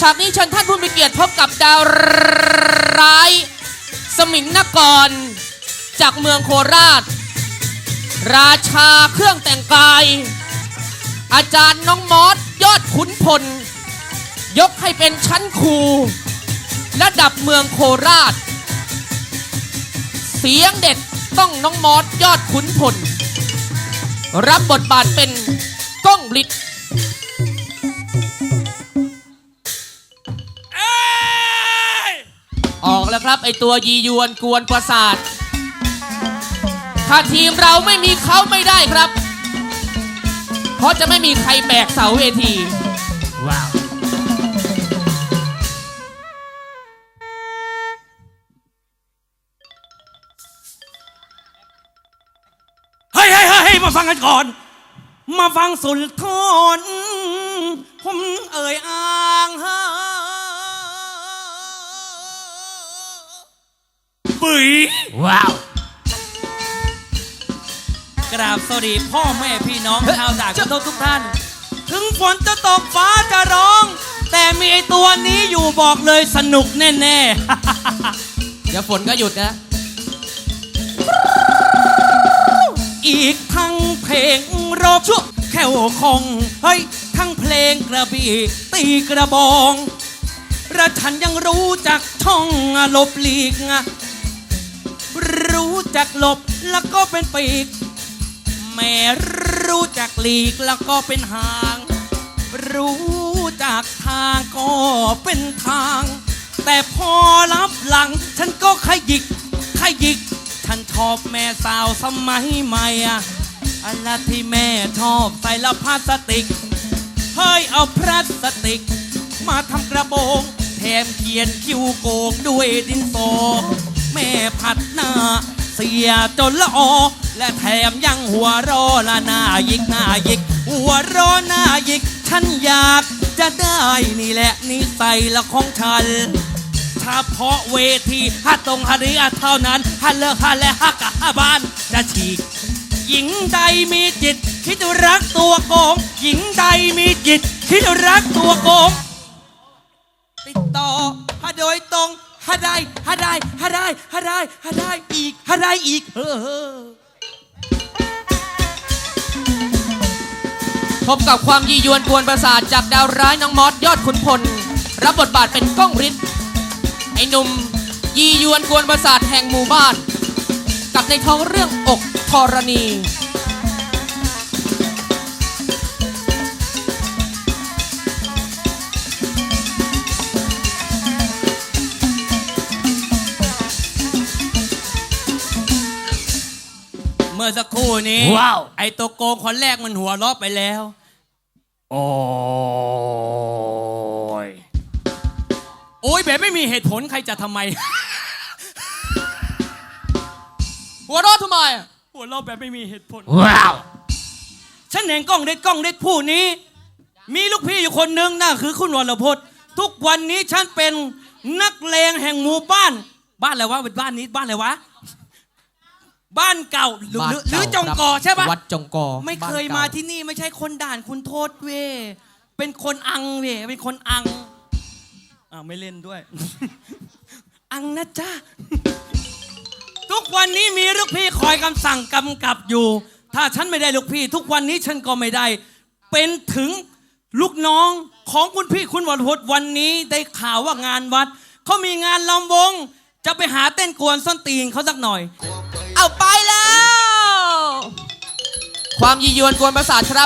ฉากนี้เชิญท่านผู้มีเกียรติพบกับดาวร้าย สมิงนกร จากเมืองโคราช ราชาเครื่องแต่งกาย อาจารย์น้องมอสยอดขุนพล ยกให้เป็นชั้นครูระดับเมืองโคราช เสียงเด็ดต้องน้องมอสยอดขุนพล รับบทบาทเป็นก้องบลิต ออกแล้วครับไอตัวยียวนกวนประสาท ถ้าทีมเราไม่มีเขาไม่ได้ครับ เพราะจะไม่มีใครแบกเสาเวที ว้าว เฮ้ยเฮ้ยเฮ้ยมาฟังกันก่อน มาฟังสุนทรผมเอ่ยอ้างฮะ บุ๋ยว้าว กราบสวัสดีพ่อแม่พี่น้องชาวด่านทุกทุกท่าน ถึงฝนจะตกฟ้าจะร้อง แต่มีไอตัวนี้อยู่บอกเลยสนุกแน่เดี๋ยวฝนก็หยุดนะๆอีกทั้งเพลงรบชั่วแค่วคงเฮ้ย ทั้งเพลงกระบี่ตีกระบองและฉันยังรู้จักช่องหลบหลีก รู้จักหลบแล้วก็เป็นปีก แม่รู้จักหลีกแล้วก็เป็นหาง รู้จักทางก็เป็นทาง แต่พอรับหลัง ฉันก็ขยิกขยิก ฉันชอบแม่สาวสมัยใหม่อะอะไรที่แม่ชอบใส่ละพลาสติก เฮ้ยเอาพลาสติก มาทำกระโบงแถมเขียนคิ้วโกงด้วยดินสอ ม่ผัดหน้า เสียจนละออและแถมยังหัวรอละหน้ายิกหน้ายิก หัวรอหน้ายิก ฉันอยากจะได้นี่แหละนิสัยละของฉันเฉพาะเวทีฮัตตรงฮันนี้เท่านั้นฮันเลิกฮันและฮักกะฮับ้านจะฉีก หญิงใดมีจิต คิดรักตัวโกง หญิงใดมีจิต คิดรักตัวโกง ได้หาได้หาได้หาได้หาได้อีกหาได้อีกเฮ้อพบกับความยียวนกวนประสาทจากดาวร้ายน้องมอสยอดขุนพล รับบทบาทเป็นก้องฤทธิ์ไอ้หนุ่มยียวนกวนประสาทแห่งหมู่บ้าน กับในท้องเรื่องอกธรณี มื่อสักครู่นี้ว้าว ไอตัวโกงคนแรกมันหัวเราะไปแล้ว โอ้ยโอ้ยแบบไม่มีเหตุผลใครจะทำไม หัวเร้อทำไม หัวเราะแบบไม่มีเหตุผล ว้าว ฉันเห็นกล้องเด็ดกล้องเด็ดผู้นี้ มีลูกพี่อยู่คนหนึ่งนั่นคือคุณวรพจน์ทุกวันนี้ฉันเป็นนักเลงแห่งหมู่บ้าน บ้านอะไรวะเป็นบ้านนี้บ้านอะไรวะ บ้านเก่าหรือหรือหรือจงกอใช่ปะวัดจงกอไม่เคยบ้นก่มาที่นี่ไม่ใช่คนด่านคุณโทษเว้ยเป็นคนอังเว้ยเป็นคนอังอ่าวไม่เล่นด้วย อังนะจ๊ะ ทุกวันนี้มีลูกพี่คอยคำสั่งกำกับอยู่ ถ้าฉันไม่ได้ลูกพี่ ทุกวันนี้ฉันก็ไม่ได้ เป็นถึงลูกน้องของคุณพี่คุณวรพจน์วันนี้ได้ข่าวว่างานวัดเขามีงานลำวง จะไปหาเต้นกวนส้นตีนเขาสักหน่อย เอาไปแล้ว ความยียวนกวนประสาทครับ